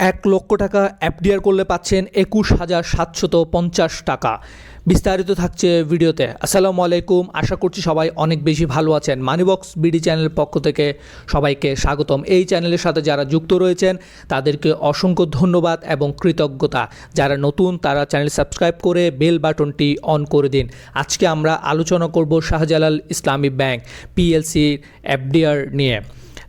এক লক্ষ টাকা এফডিআর করলে পাচ্ছেন একুশ হাজার সাতশত পঞ্চাশ টাকা। বিস্তারিত থাকছে ভিডিওতে। আসসালামু আলাইকুম। আশা করছি সবাই অনেক বেশি ভালো আছেন। মানিবক্স বিডি চ্যানেলের পক্ষ থেকে সবাইকে স্বাগতম। এই চ্যানেলের সাথে যারা যুক্ত রয়েছেন, তাদেরকে অসংখ্য ধন্যবাদ এবং কৃতজ্ঞতা। যারা নতুন, তারা চ্যানেল সাবস্ক্রাইব করে বেল বাটনটি অন করে দিন। আজকে আমরা আলোচনা করব শাহজালাল ইসলামী ব্যাংক, পিএলসির এফডিআর নিয়ে।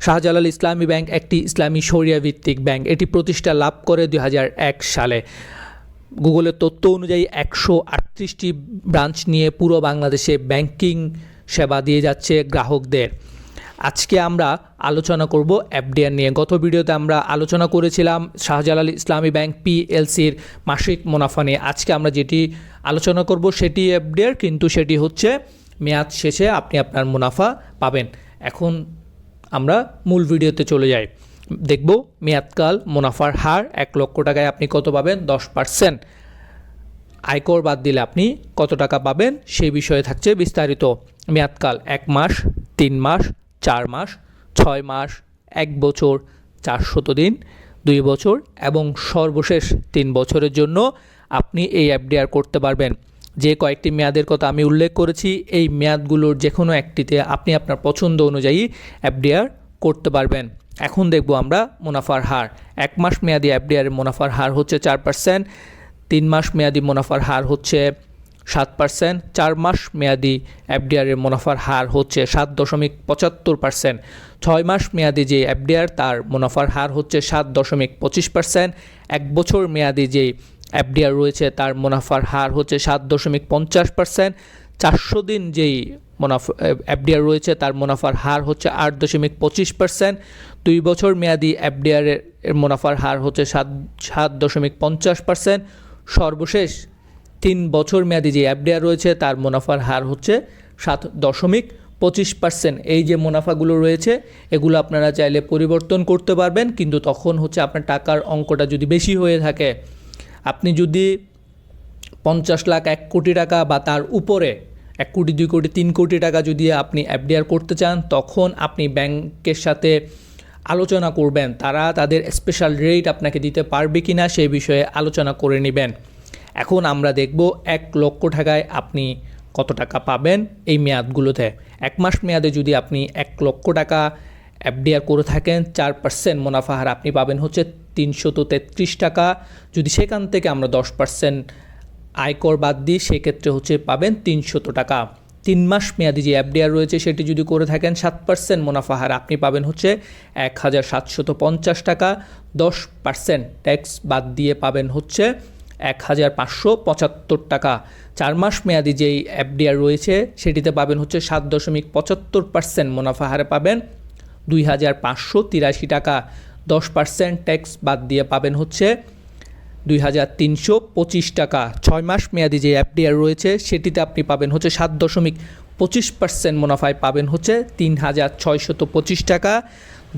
শাহজালাল ইসলামী ব্যাংক একটি ইসলামী শরিয়া ভিত্তিক ব্যাংক। এটি প্রতিষ্ঠা লাভ করে দু হাজার এক সালে। গুগলের তথ্য অনুযায়ী একশো আটত্রিশটি ব্রাঞ্চ নিয়ে পুরো বাংলাদেশে ব্যাংকিং সেবা দিয়ে যাচ্ছে গ্রাহকদের। আজকে আমরা আলোচনা করব এফডিআর নিয়ে। গত ভিডিওতে আমরা আলোচনা করেছিলাম শাহজালাল ইসলামী ব্যাংক পিএলসির মাসিক মুনাফা নিয়ে। আজকে আমরা যেটি আলোচনা করব সেটি এফডিআর, কিন্তু সেটি হচ্ছে মেয়াদ শেষে আপনি আপনার মুনাফা পাবেন। এখন আমরা মূল ভিডিওতে চলে যাই। দেখব মেয়াদকাল, মুনাফার হার, এক লক্ষ টাকায় আপনি কত পাবেন? দশ পার্সেন্ট। আয়কর বাদ দিলে আপনি কত টাকা পাবেন? সেই বিষয়ে থাকছে বিস্তারিত। মেয়াদকাল, এক মাস, তিন মাস, চার মাস, ছয় মাস, এক বছর চারশত দিন, দুই বছর এবং সর্বশেষ তিন বছরের জন্য আপনি এই এফডিআর করতে পারবেন। যে কয়েকটি মেয়াদের কথা আমি উল্লেখ করেছি, এই মেয়াদগুলোর যে কোনো একটিতে আপনি আপনার পছন্দ অনুযায়ী এফডিআর করতে পারবেন। এখন দেখব আমরা মুনাফার হার। এক মাস মেয়াদি এফডিআর মুনাফার হার হচ্ছে চার পার্সেন্ট, তিন মাস মেয়াদি মুনাফার হার হচ্ছে সাত পার্সেন্ট, চার মাস মেয়াদি এফডিআরের মুনাফার হার হচ্ছে সাত দশমিক পঁচাত্তর পার্সেন্ট। ছয় মাস মেয়াদি যে এফডিআর, তার মুনাফার হার হচ্ছে সাত দশমিক পঁচিশ পার্সেন্ট। এক বছর মেয়াদি যে এফডিআর রয়েছে, তার মুনাফার হার হচ্ছে সাত দশমিক পঞ্চাশ পার্সেন্ট। চারশো দিন যেই মুনাফা, এফডিআর রয়েছে, তার মুনাফার হার হচ্ছে আট দশমিক পঁচিশ পার্সেন্ট। দুই বছর মেয়াদি এফডিআরের মুনাফার হার হচ্ছে সাত সাত দশমিক পঞ্চাশ পার্সেন্ট। সর্বশেষ তিন বছর মেয়াদি যে এফডিআর রয়েছে, তার মুনাফার হার হচ্ছে সাত দশমিক পঁচিশ পার্সেন্ট। এই যে মুনাফাগুলো রয়েছে, এগুলো আপনারা চাইলে পরিবর্তন করতে পারবেন, কিন্তু তখন হচ্ছে আপনার টাকার অঙ্কটা যদি বেশি হয়ে থাকে আপনি যদি পঞ্চাশ লাখ, এক কোটি টাকা বা তার উপরে এক কোটি, দুই কোটি, তিন কোটি টাকা যদি আপনি এফডিআর করতে চান, তখন আপনি ব্যাংকের সাথে আলোচনা করবেন। তারা তাদের স্পেশাল রেট আপনাকে দিতে পারবে কি না সেই বিষয়ে আলোচনা করে নেবেন। এখন আমরা দেখব এক লক্ষ টাকায় আপনি কত টাকা পাবেন এই মেয়াদগুলোতে। এক মাস মেয়াদে যদি আপনি এক লক্ষ টাকা এফডিআর করে থাকেন, চার পার্সেন্ট মুনাফা হার আপনি পাবেন হচ্ছে তিনশত তেত্রিশ টাকা। যদি সেখান থেকে আমরা দশ পার্সেন্ট আয়কর বাদ দিই, সেক্ষেত্রে হচ্ছে পাবেন তিনশত টাকা। তিন মাস মেয়াদি যে এফডিআর রয়েছে, সেটি যদি করে থাকেন, সাত পার্সেন্ট মুনাফা হার আপনি পাবেন হচ্ছে এক হাজার সাতশত পঞ্চাশ টাকা। দশ পার্সেন্ট ট্যাক্স বাদ দিয়ে পাবেন হচ্ছে এক হাজার পাঁচশো পঁচাত্তর টাকা। চার মাস মেয়াদি যেই এফডিআর রয়েছে, সেটিতে পাবেন হচ্ছে সাত দশমিক পঁচাত্তর পার্সেন্ট মুনাফা হারে পাবেন দুই হাজার পাঁচশো তিরাশি টাকা। দশ পার্সেন্ট ট্যাক্স বাদ দিয়ে পাবেন হচ্ছে দুই হাজার তিনশো পঁচিশ টাকা। ছয় মাস মেয়াদি যে এফডিআর রয়েছে, সেটিতে আপনি পাবেন হচ্ছে সাত দশমিক পঁচিশ পার্সেন্ট মুনাফায় পাবেন হচ্ছে তিন হাজার ছয়শত পঁচিশ টাকা।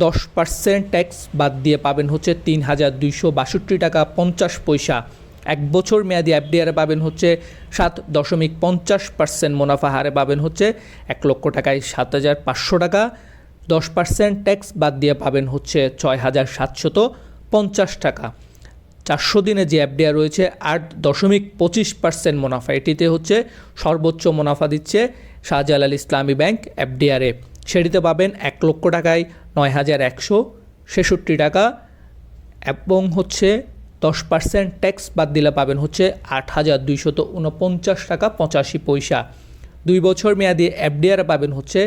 দশ পার্সেন্ট ট্যাক্স বাদ দিয়ে পাবেন হচ্ছে তিন হাজার দুইশো বাষট্টি টাকা পঞ্চাশ পয়সা। এক বছর মেয়াদি এফডিআরে পাবেন হচ্ছে সাত দশমিক পঞ্চাশ পার্সেন্ট মুনাফা হারে পাবেন হচ্ছে এক লক্ষ টাকায় সাত হাজার পাঁচশো টাকা। দশ পার্সেন্ট ট্যাক্স বাদ দিয়ে পাবেন হচ্ছে ছয় হাজার সাতশত পঞ্চাশ টাকা। চারশো দিনে যে এফডিআর রয়েছে, আট দশমিক পঁচিশ পার্সেন্ট মুনাফা। এটিতে হচ্ছে সর্বোচ্চ মুনাফা দিচ্ছে শাহজালাল ইসলামী ব্যাংক এফডিআরে সেটিতে পাবেন এক লক্ষ টাকায় নয় হাজার একশো ছেষট্টি টাকা এবং হচ্ছে দশ পার্সেন্ট ট্যাক্স বাদ দিলে পাবেন হচ্ছে আট হাজার দুইশত উনপঞ্চাশ টাকা পঁচাশি পয়সা। দুই বছর মেয়াদি এফডিআর পাবেন হচ্ছে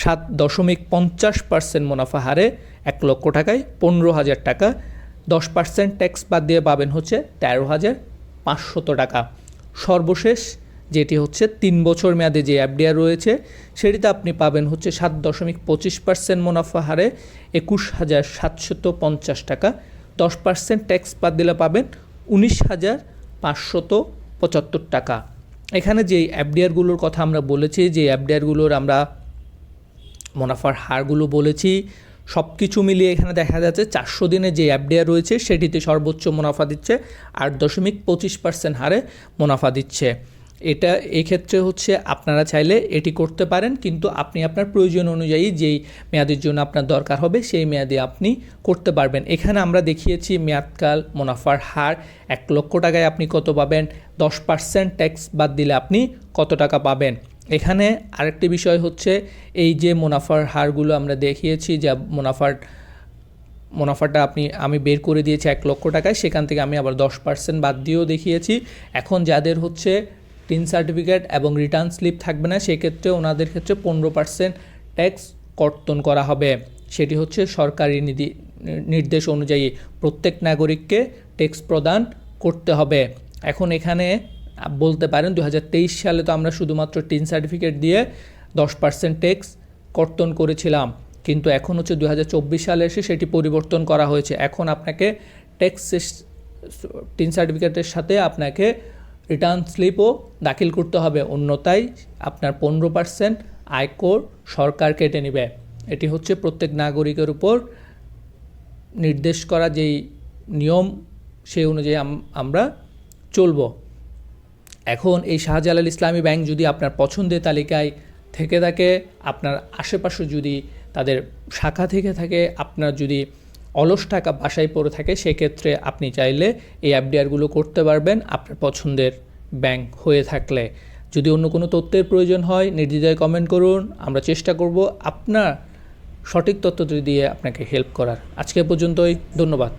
সাত দশমিক পঞ্চাশ পার্সেন্ট মুনাফা হারে এক লক্ষ টাকায় পনেরো হাজার টাকা। দশ পার্সেন্ট ট্যাক্স বাদ দিয়ে পাবেন হচ্ছে তেরো হাজার পাঁচশত টাকা। সর্বশেষ যেটি হচ্ছে তিন বছর মেয়াদে যে এফডিআর রয়েছে, সেটিতে আপনি পাবেন হচ্ছে সাত দশমিক পঁচিশ পার্সেন্ট মুনাফা হারে একুশ হাজার সাতশত পঞ্চাশ টাকা। দশ পার্সেন্ট ট্যাক্স বাদ দিলে পাবেন উনিশ হাজার পাঁচশত পঁচাত্তর টাকা। এখানে যে এফডিআরগুলোর কথা আমরা বলেছি, যে এফডিআরগুলোর আমরা মুনাফার হারগুলো বলেছি। সব কিছু মিলিয়ে এখানে দেখা যাচ্ছে চারশো দিনে যে অ্যাপডিয়া রয়েছে, সেটিতে সর্বোচ্চ মুনাফা দিচ্ছে আট দশমিক পঁচিশ পার্সেন্ট হারে মুনাফা দিচ্ছে। এটা এক্ষেত্রে হচ্ছে আপনারা চাইলে এটি করতে পারেন, কিন্তু আপনি আপনার প্রয়োজন অনুযায়ী যেই মেয়াদের জন্য আপনার দরকার হবে, সেই মেয়াদে আপনি করতে পারবেন। এখানে আমরা দেখিয়েছি মেয়াদকাল, মুনাফার হার, এক লক্ষ টাকায় আপনি কত পাবেন, দশ পার্সেন্ট ট্যাক্স বাদ দিলে আপনি কত টাকা পাবেন। এখানে আরেকটি বিষয় হচ্ছে এই যে মুনাফার হারগুলো আমরা দেখিয়েছি, যা মুনাফার, মুনাফাটা আপনি, আমি বের করে দিয়েছি এক লক্ষ টাকায়, সেখান থেকে আমি আবার দশ পার্সেন্ট বাদ দিয়েও দেখিয়েছি। এখন যাদের হচ্ছে টিন সার্টিফিকেট এবং রিটার্ন স্লিপ থাকবে না, সেক্ষেত্রে ওনাদের ক্ষেত্রে পনেরো পার্সেন্ট ট্যাক্স কর্তন করা হবে। সেটি হচ্ছে সরকারি নীতি নির্দেশ অনুযায়ী প্রত্যেক নাগরিককে ট্যাক্স প্রদান করতে হবে। এখন এখানে বলতে পারেন দু হাজার তেইশ সালে তো আমরা শুধুমাত্র টিন সার্টিফিকেট দিয়ে দশ পার্সেন্ট ট্যাক্স কর্তন করেছিলাম। কিন্তু এখন হচ্ছে দু হাজার চব্বিশ সালে এসে সেটি পরিবর্তন করা হয়েছে। এখন আপনাকে ট্যাক্স টিন সার্টিফিকেটের সাথে আপনাকে রিটার্ন স্লিপও দাখিল করতে হবে। অন্যথায় আপনার পনেরো পার্সেন্ট আয়কর সরকার কেটে নেবে। এটি হচ্ছে প্রত্যেক নাগরিকের উপর নির্দেশ করা যেই নিয়ম, সেই অনুযায়ী আম- আমরা চলবো। এখন এই শাহজালাল ইসলামী ব্যাংক যদি আপনার পছন্দের তালিকায় থেকে থাকে, আপনার আশেপাশে যদি তাদের শাখা থেকে থাকে, আপনার যদি অলস টাকা বাসায় পড়ে থাকে, সেক্ষেত্রে আপনি চাইলে এই এফডিআরগুলো করতে পারবেন আপনার পছন্দের ব্যাংক হয়ে থাকলে। যদি অন্য কোনো তথ্যের প্রয়োজন হয়, নির্দ্বিধায় কমেন্ট করুন, আমরা চেষ্টা করব আপনার সঠিক তথ্যটি দিয়ে আপনাকে হেল্প করার। আজকে পর্যন্তই, ধন্যবাদ।